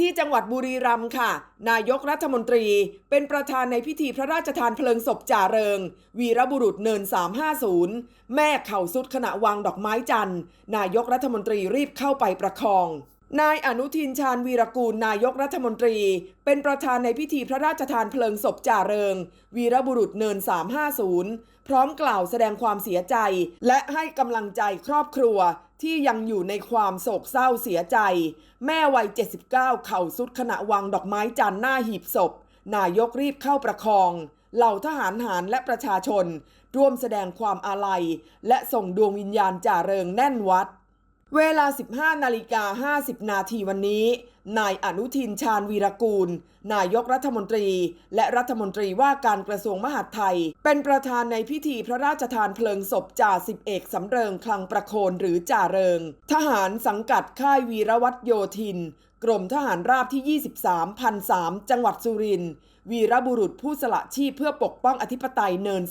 ที่จังหวัดบุรีรัมย์ค่ะ นายกรัฐมนตรีเป็นประธานในพิธีพระราชทานเพลิงศพจ่าเริง วีรบุรุษเนิน 350 แม่เข่าสุดขณะวางดอกไม้จันทร์ นายกรัฐมนตรีรีบเข้าไปประคอง นายอนุทินชาญวีรกูลนายกรัฐมนตรี เป็นประธานในพิธีพระราชทานเพลิงศพจ่าเริง วีรบุรุษเนิน 350 พร้อมกล่าวแสดงความเสียใจ และให้กำลังใจครอบครัว ที่ยังอยู่ในความโศกเศร้าเสียใจ แม่วัย 79 เข่าสุดขณะวางดอกไม้จันทร์หน้าหีบศพ นายกรีบเข้าประคอง เหล่าทหารหารและประชาชน ร่วมแสดงความอาลัย และส่งดวงวิญญาณจ่าเริงแน่นวัด เวลา 15 นาฬิกา 50 นาทีวันนี้ นายอนุทินชาญวีรกูล นายกรัฐมนตรี และรัฐมนตรีว่าการกระทรวงมหาดไทย เป็นประธานในพิธีพระราชทานเพลิงศพจ่าสิบเอกสำเริงคลังประโคนหรือจ่าเริง ทหารสังกัดค่ายวีรวัตโยธิน กรมทหารราบที่ 23พัน3จังหวัดสุรินทร์ วีรบุรุษผู้สละชีพเพื่อปกป้องอธิปไตยเนิน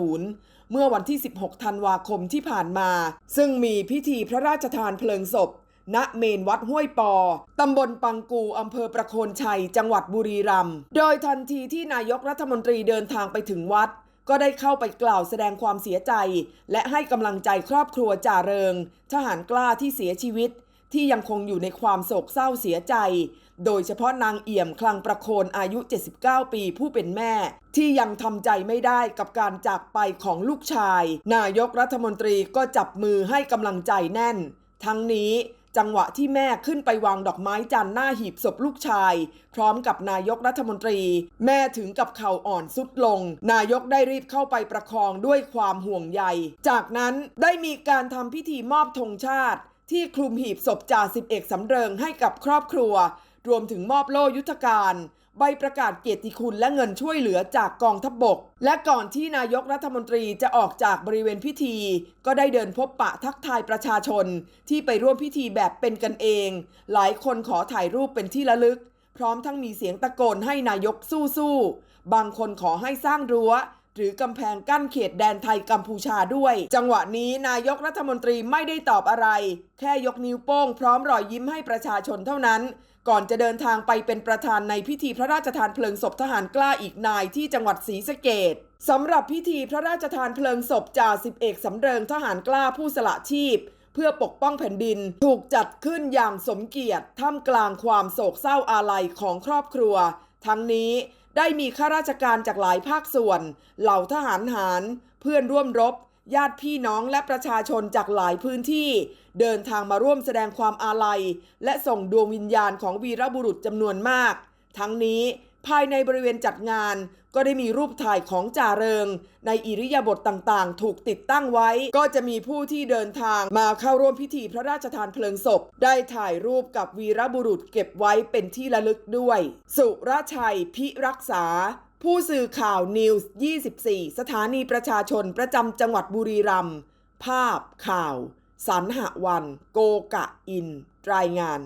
350 เมื่อวันที่ 16 ธันวาคมที่ผ่านมา ซึ่งมีพิธีพระราชทานเพลิงศพ ณ เมนวัดห้วยปอ ตำบลปังกู อำเภอประโคนชัย จังหวัดบุรีรัมย์ โดยทันทีที่นายกรัฐมนตรีเดินทางไปถึงวัดก็ได้เข้าไปกล่าวแสดงความเสียใจ และให้กำลังใจครอบครัวจ่าเริง ทหารกล้าที่เสียชีวิต ที่ยังคงอยู่ในความโศกเศร้าเสียใจ โดยเฉพาะนางเอี่ยมคลังประโคนอายุ 79 ปีผู้เป็นแม่ ที่ยังทำใจไม่ได้กับการจากไปของลูกชาย นายกรัฐมนตรีก็จับมือให้กำลังใจแน่น ทั้งนี้จังหวะที่แม่ขึ้นไปวางดอกไม้จันทร์หน้าหีบศพลูกชาย พร้อมกับนายกรัฐมนตรี แม่ถึงกับเข่าอ่อนสุดลง นายกได้รีบเข้าไปประคองด้วยความห่วงใย จากนั้นได้มีการทำพิธีมอบธงชาติ ที่คลุมหีบศพจ่าสิบเอกสำเริงให้กับครอบครัว รวมถึงมอบโล่ยุทธการ ใบประกาศเกียรติคุณและเงินช่วยเหลือจากกองทัพบบก และก่อนที่นายกรัฐมนตรีจะออกจากบริเวณพิธี ก็ได้เดินพบปะทักทายประชาชน ที่ไปร่วมพิธีแบบเป็นกันเอง หลายคนขอถ่ายรูปเป็นที่ระลึก พร้อมทั้งมีเสียงตะโกนให้นายกสู้ๆบางคนขอให้สร้างรั้วหรือกำแพงกั้นเขตแดนไทยกัมพูชาด้วย จังหวะนี้นายกรัฐมนตรีไม่ได้ตอบอะไร แค่ยกนิ้วโป้งพร้อมรอยยิ้มให้ประชาชนเท่านั้น ก่อนจะเดินทางไปเป็นประธานในพิธีพระราชทานเพลิงศพทหารกล้าอีกนายที่จังหวัดศรีสะเกดสำหรับพิธีพระราชทานเพลิงศพจ่าสิบเอกสำเริงทหารกล้าผู้สละชีพ เพื่อปกป้องแผ่นดินถูกจัดขึ้นอย่างสมเกียรติท่ามกลางความโศกเศร้าอาลัยของครอบครัว ทั้งนี้ได้มีข้าราชการจากหลายภาคส่วน เหล่าทหารหาร เพื่อนร่วมรบ ญาติพี่น้องและประชาชนจากหลายพื้นที่ เดินทางมาร่วมแสดงความอาลัย และส่งดวงวิญญาณของวีรบุรุษจำนวนมาก ทั้งนี้ภายในบริเวณจัดงาน ก็ได้มีรูปถ่ายของจ่าเริง ในอิริยาบถต่างๆ ถูกติดตั้งไว้ ก็จะมีผู้ที่เดินทางมาเข้าร่วมพิธีพระราชทานเพลิงศพ ได้ถ่ายรูปกับวีรบุรุษเก็บไว้เป็นที่ระลึกด้วย สุรชัยพิรักษา ผู้สื่อข่าวนิวส์24 สถานีประชาชนประจำจังหวัดบุรีรัมย์ภาพข่าว สันหวัน โกกะอิน รายงาน